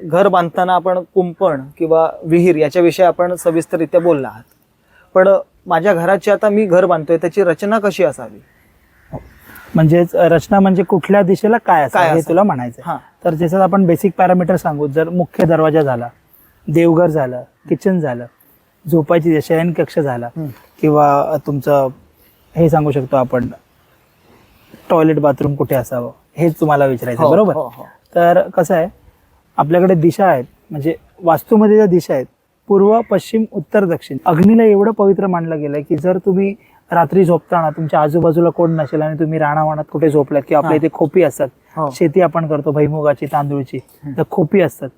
घर बांधताना आपण कुंपण किंवा विहीर याच्याविषयी आपण सविस्तररित्या बोलला आहात पण माझ्या घराची आता मी घर बांधतोय त्याची रचना कशी असावी म्हणजेच रचना म्हणजे कुठल्या दिशेला काय काय हे असावं? तुला म्हणायचं हा तर ज्याच्यात आपण बेसिक पॅरामीटर सांगू जर मुख्य दरवाजा झाला देवघर झालं किचन झालं झोपायची शयन कक्ष झाला. किंवा तुमचं हे सांगू शकतो आपण टॉयलेट बाथरूम कुठे असावं हेच तुम्हाला विचारायचं आहे, हो, बरोबर हो, हो. तर कसं आहे आपल्याकडे दिशा आहेत. म्हणजे वास्तूमध्ये ज्या दिशा आहेत पूर्व पश्चिम उत्तर दक्षिण अग्नीला एवढं पवित्र मानलं गेलं की जर तुम्ही रात्री झोपताना तुमच्या आजूबाजूला कोण नसेल आणि तुम्ही राणावाणात कुठे झोपलात किंवा आपल्या. इथे खोपी असतात हो. शेती आपण करतो भैमुगाची तांदूळची तर खोपी असतात.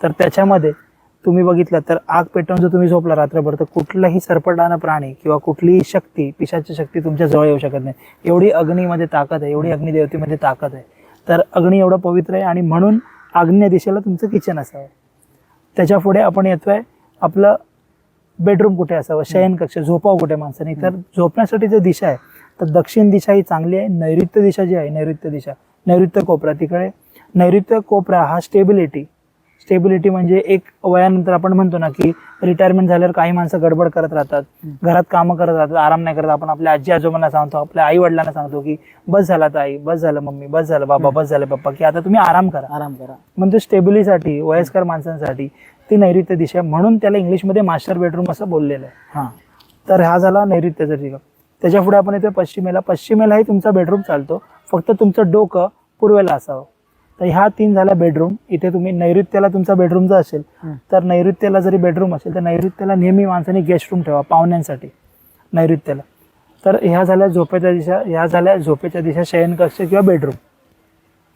तर त्याच्यामध्ये तुम्ही बघितलं तर आग पेटवून जर तुम्ही झोपला रात्रभर तर कुठलाही सरपटाना प्राणी किंवा कुठलीही शक्ती पिशाची शक्ती तुमच्या जवळ येऊ शकत नाही. एवढी अग्नीमध्ये ताकद आहे एवढी अग्निदेवतेमध्ये ताकद आहे. तर अग्नी एवढं पवित्र आहे आणि म्हणून आग्नेय दिशेला तुमचं किचन असावं. त्याच्या पुढे आपण येतोय आपलं बेडरूम कुठे असावं? शयन कक्ष झोपावं कुठे माणसाने? तर झोपण्यासाठी जी दिशा आहे तर दक्षिण दिशा ही चांगली आहे नैऋत्य दिशा जी आहे नैऋत्य दिशा. नैऋत्य कोपरा तिकडे नैऋत्य कोपरा हा स्टेबिलिटी स्टेबिलिटी म्हणजे एक वयानंतर आपण म्हणतो ना की रिटायरमेंट झाल्यावर काही माणसं गडबड करत राहतात. घरात कामं करत राहतात आराम नाही करत. आपण आपल्या आजी आजोबांना सांगतो आपल्या आई वडिलांना सांगतो की बस झाला ताई बस झालं मम्मी बस झालं बाबा बस झालं पप्पा की आता तुम्ही आराम करा. आराम करा. म्हणजे स्टेबिलिटीसाठी वयस्कर माणसांसाठी ती नैऋत्य दिशा. म्हणून त्याला इंग्लिशमध्ये मास्टर बेडरूम असं बोललेलं आहे. हा. तर हा झाला नैऋत्याचा ठिकाण. त्याच्या पुढे आपण येतो पश्चिमेला. पश्चिमेलाही तुमचा बेडरूम चालतो. फक्त तुमचं डोकं पूर्वेला असावं. तर ह्या तीन झाल्या बेडरूम इथे तुम्ही नैऋत्याला तुमचा बेडरूम जर असेल. तर नैऋत्याला जरी बेडरूम असेल तर नैऋत्याला नेहमी माणसाने गेस्ट रूम ठेवा पाहुण्यांसाठी. नैऋत्याला. तर ह्या झाल्या झोपेच्या दिशा ह्या झाल्या झोपेच्या दिशा शयनकक्ष किंवा बेडरूम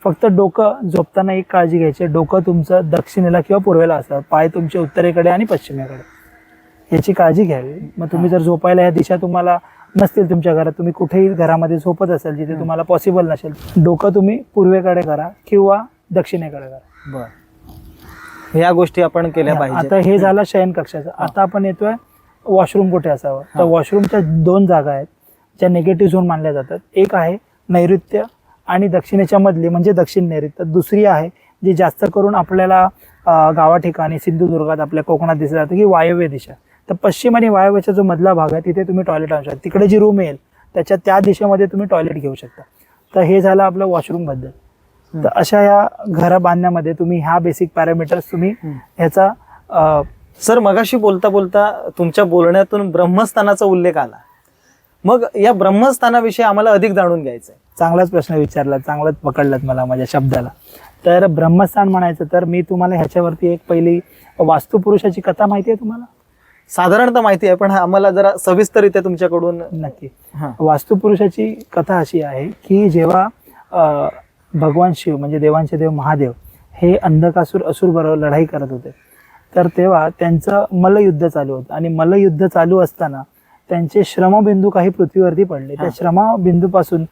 फक्त डोकं झोपताना एक काळजी घ्यायची. डोकं तुमचं दक्षिणेला किंवा पूर्वेला असावं. पाय तुमचे उत्तरेकडे आणि पश्चिमेकडे. याची काळजी घ्यावी. मग तुम्ही जर झोपायला ह्या दिशा तुम्हाला नसतील तुमच्या घरात तुम्ही कुठेही घरामध्ये झोपत असाल जिथे तुम्हाला पॉसिबल नसेल डोकं तुम्ही पूर्वेकडे करा किंवा दक्षिणेकडे करा. बर. या गोष्टी आपण केल्या आता पाहिजे हे झालं शयन कक्षाचं. आता आपण येतोय वॉशरूम कुठे असावं? तर. वॉशरूमच्या दोन जागा आहेत ज्या निगेटिव्ह झोन मानल्या जातात. एक आहे नैऋत्य आणि दक्षिणेच्या मधली म्हणजे दक्षिण नैऋत्य. दुसरी आहे जी जास्त करून आपल्याला गावा ठिकाणी सिंधुदुर्गात आपल्या कोकणात दिसत जातं की वायव्य दिशा. तर पश्चिम आणि वायव्यचा जो मधला भाग आहे तिथे तुम्ही टॉयलेट आणू शकता. तिकडे जी रूम येईल त्याच्या त्या दिशेमध्ये तुम्ही टॉयलेट घेऊ शकता. तर हे झालं आपलं वॉशरूमबद्दल. हम्म. तर अशा या घर बांधण्यामध्ये तुम्ही ह्या बेसिक पॅरामीटर्स तुम्ही. ह्याचा सर मगाशी बोलता बोलता तुमच्या बोलण्यातून ब्रह्मस्थानाचा उल्लेख आला. मग या ब्रह्मस्थानाविषयी आम्हाला अधिक जाणून घ्यायचंय. चांगलाच प्रश्न विचारला चांगलाच पकडलात मला माझ्या शब्दाला. तर ब्रह्मस्थान म्हणायचं तर मी तुम्हाला ह्याच्यावरती एक पहिली वास्तुपुरुषाची कथा माहिती आहे तुम्हाला? साधारणतः माहिती आहे पण आम्हाला जरा सविस्तररित्या तुमच्याकडून नक्की. वास्तुपुरुषाची कथा अशी आहे की जेव्हा भगवान शिव म्हणजे देवांचे देव महादेव हे अंधकासूर असुर बरोबर लढाई करत होते तर तेव्हा त्यांचं मल्लयुद्ध चालू होतं आणि मल्लयुद्ध चालू असताना त्यांचे श्रमबिंदू काही पृथ्वीवरती पडले त्या. श्रमबिंदूपासून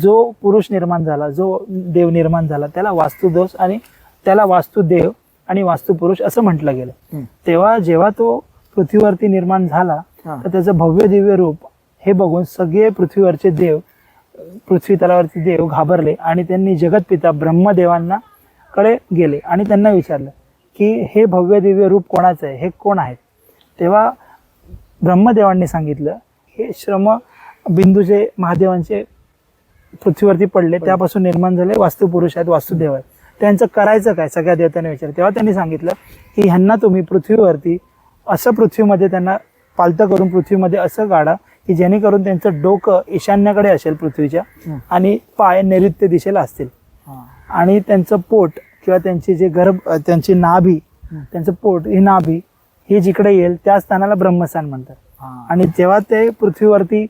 जो पुरुष निर्माण झाला जो देव निर्माण झाला त्याला वास्तुदोष आणि त्याला वास्तुदेव आणि वास्तुपुरुष असं म्हटलं गेलं. तेव्हा जेव्हा तो पृथ्वीवरती निर्माण झाला. तर त्याचं भव्य दिव्य रूप हे बघून सगळे पृथ्वीवरचे देव पृथ्वी तलावरचे देव घाबरले आणि त्यांनी जगतपिता ब्रह्मदेवांना कडे गेले. आणि त्यांना विचारलं की हे भव्य दिव्य रूप कोणाचं आहे? हे कोण आहेत? तेव्हा ब्रह्मदेवांनी सांगितलं हे श्रम बिंदू जे महादेवांचे पृथ्वीवरती पडले. त्यापासून निर्माण झाले वास्तुपुरुष आहेत वास्तुदेव आहेत. त्यांचं करायचं काय? सगळ्या देवतांनी विचारलं. तेव्हा त्यांनी सांगितलं की ह्यांना तुम्ही पृथ्वीवरती असं पृथ्वीमध्ये त्यांना पालतं करून पृथ्वीमध्ये असं गाडा की जेणेकरून त्यांचं डोकं ईशान्याकडे असेल पृथ्वीच्या. आणि पाय नैऋत्य दिशेला असतील. आणि त्यांचं पोट किंवा त्यांची जे गर्भ त्यांची नाभी. त्यांचं पोट ही नाभी ही जिकडे येईल त्या स्थानाला ब्रह्मस्थान म्हणतात. आणि जेव्हा ते पृथ्वीवरती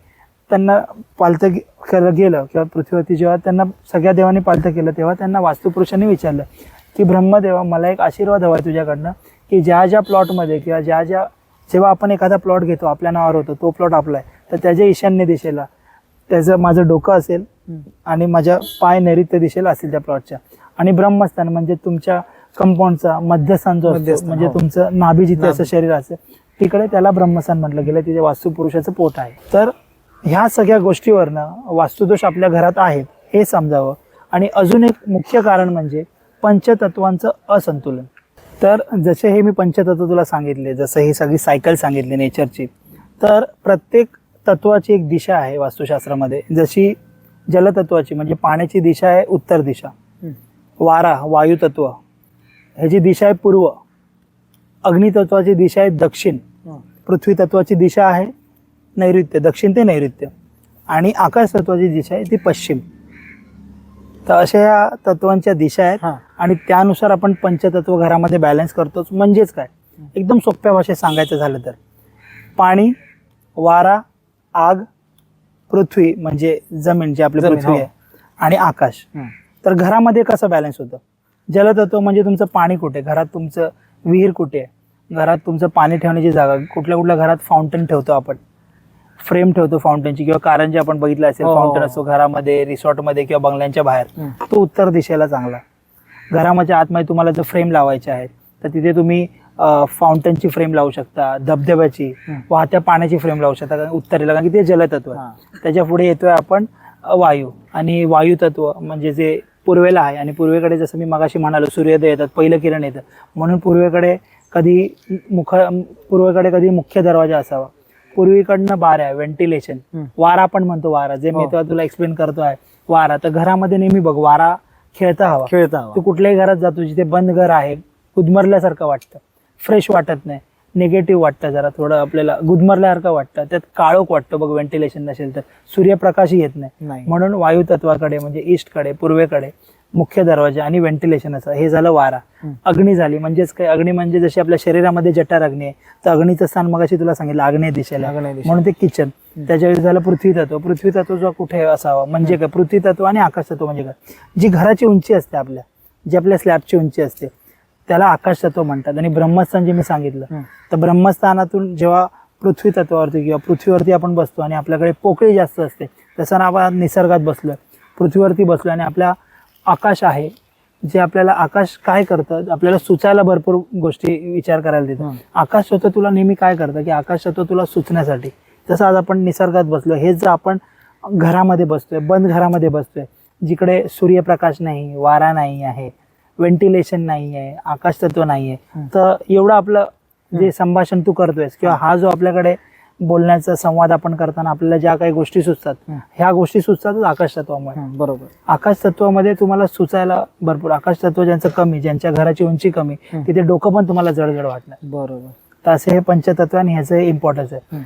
त्यांना पालतं केलं गेलं किंवा पृथ्वीवरती जेव्हा त्यांना सगळ्या देवांनी पालतं केलं तेव्हा त्यांना वास्तुपुरुषांनी विचारलं की ब्रह्मदेवा मला एक आशीर्वाद हवा आहे तुझ्याकडनं की ज्या ज्या प्लॉटमध्ये किंवा ज्या ज्या जेव्हा आपण एखादा प्लॉट घेतो आपल्या नावावर होतो तो प्लॉट आपला आहे तर त्याच्या ईशान्य दिशेला त्याचं माझं डोकं असेल. आणि माझ्या पाय नैऋत्य दिशेला असतील त्या प्लॉटच्या आणि ब्रह्मस्थान म्हणजे तुमच्या कंपाऊंडचा मध्यस्थान जो असतो म्हणजे हो. तुमचं नाभी जिथे असं. शरीर असेल तिकडे त्याला ब्रह्मस्थान म्हटलं गेलं तिथे वास्तुपुरुषाचं पोट आहे तर ह्या सगळ्या गोष्टीवरनं वास्तुदोष आपल्या घरात आहेत हे समजावं आणि अजून एक मुख्य कारण म्हणजे पंचतत्वांचं असंतुलन तर जसे हे मी पंचतत्व तुला सांगितले जसं ही सगळी सायकल सांगितली नेचरची तर प्रत्येक तत्वाची एक दिशा आहे वास्तुशास्त्रामध्ये. जशी जलतत्वाची म्हणजे पाण्याची दिशा आहे उत्तर दिशा. वारा वायुतत्व ह्याची दिशा आहे पूर्व अग्नितत्वाची दिशा आहे दक्षिण. पृथ्वी तत्वाची दिशा आहे नैऋत्य दक्षिण ते नैऋत्य. आणि आकाश तत्वाची दिशा आहे ती पश्चिम. तर अशा या तत्वांच्या दिशा आहेत. हा. आणि त्यानुसार आपण पंचतत्व घरामध्ये बॅलन्स करतोच म्हणजेच काय? एकदम सोप्या भाषेत सांगायचं झालं तर. पाणी वारा आग पृथ्वी म्हणजे जमीन जी आपली जमीन, पृथ्वी हो. आहे आणि आकाश. हम्म. तर घरामध्ये कसं बॅलन्स होतं? जलतत्व म्हणजे तुमचं पाणी कुठे? घरात तुमचं विहीर कुठे? आहे घरात तुमचं पाणी ठेवण्याची जागा. कुठल्या कुठल्या घरात फाउंटन ठेवतो आपण? फ्रेम ठेवतो फाउंटनची किंवा कारंजी आपण बघितलं असेल हो, हो, फाउंटन हो. असतो घरामध्ये रिसॉर्टमध्ये किंवा बंगल्यांच्या बाहेर. तो उत्तर दिशेला चांगला घरामध्ये आतमध्ये तुम्हाला जर फ्रेम लावायचे आहेत तर तिथे तुम्ही फाउंटनची फ्रेम लावू शकता धबधब्याची. वाहत्या पाण्याची फ्रेम लावू शकता कारण उत्तरेला कारण की ते जलतत्व आहे. त्याच्या पुढे येतोय आपण वायू आणि वायुतत्व म्हणजे जे पूर्वेला आहे आणि पूर्वेकडे जसं मी मगाशी म्हणालो सूर्योदय येतात पहिलं किरण येतं म्हणून पूर्वेकडे कधी मुख पूर्वेकडे कधी मुख्य दरवाजा असावा पूर्वीकडनं बाऱ्या व्हेंटिलेशन हम्म. वारा पण म्हणतो वारा. जे मी हो. तेव्हा तुला एक्सप्लेन करतो आहे वारा. तर घरामध्ये नेहमी बघ वारा खेळता हवा. खेळता हवा. तू कुठल्याही घरात जातो जिथे बंद घर आहे गुदमरल्यासारखं वाटतं. फ्रेश वाटत नाही. निगेटिव्ह वाटतं जरा थोडं आपल्याला. गुदमरल्यासारखं वाटतं. त्यात काळोख वाटतं बघ व्हेंटिलेशन नसेल तर. सूर्यप्रकाशही येत नाही. म्हणून वायुतत्वाकडे म्हणजे ईस्टकडे पूर्वेकडे मुख्य दरवाजा आणि व्हेंटिलेशन असं. हे झालं वारा. अग्नी झाली. म्हणजेच काय? अग्नी म्हणजे जशी आपल्या शरीरामध्ये जठार अग्नी आहे तर अग्नीचं स्थान मगाशी तुला सांगितलं आग्नेय दिशेला. म्हणून ते किचन त्याच्यावेळी झालं पृथ्वी तत्व पृथ्वी तत्व जो कुठे असावं. म्हणजे काय? पृथ्वी तत्व आणि आकाश तत्व म्हणजे काय? जी घराची उंची असते आपल्या जी आपल्या स्लॅबची उंची असते त्याला आकाश तत्व म्हणतात. आणि ब्रह्मस्थान जे मी सांगितलं. तर ब्रह्मस्थानातून जेव्हा पृथ्वी तत्वावरती किंवा पृथ्वीवरती आपण बसतो आणि आपल्याकडे पोकळी जास्त असते तसं ना आपण निसर्गात बसलोय. पृथ्वीवरती बसलो आणि आपल्या आकाश आहे जे आपल्याला आकाश काय करतं? आपल्याला सुचायला भरपूर गोष्टी विचार करायला देतं. हम्म. आकाश तत्व तुला नेहमी काय करतं? की आकाश तत्व तुला सुचण्यासाठी. जसं आज आपण निसर्गात बसलो हेच जर आपण घरामध्ये बसतोय बंद घरामध्ये बसतोय जिकडे सूर्यप्रकाश नाही वारा नाही आहे व्हेंटिलेशन नाही आहे आकाश तत्व नाही आहे. तर एवढं आपलं जे संभाषण तू करतोयस किंवा हा जो आपल्याकडे बोलण्याचा संवाद आपण करताना आपल्याला ज्या काही गोष्टी सुचतात. ह्या गोष्टी सुचतातच आकाश तत्वामुळे. बरोबर. आकाश तत्वामध्ये तुम्हाला सुचायला भरपूर आकाश तत्व ज्यांचं कमी ज्यांच्या घराची उंची कमी. तिथे डोकं पण तुम्हाला जडजड वाटणार. बरोबर. तर असे हे पंचतत्व आणि ह्याचं इम्पॉर्टन्स आहे.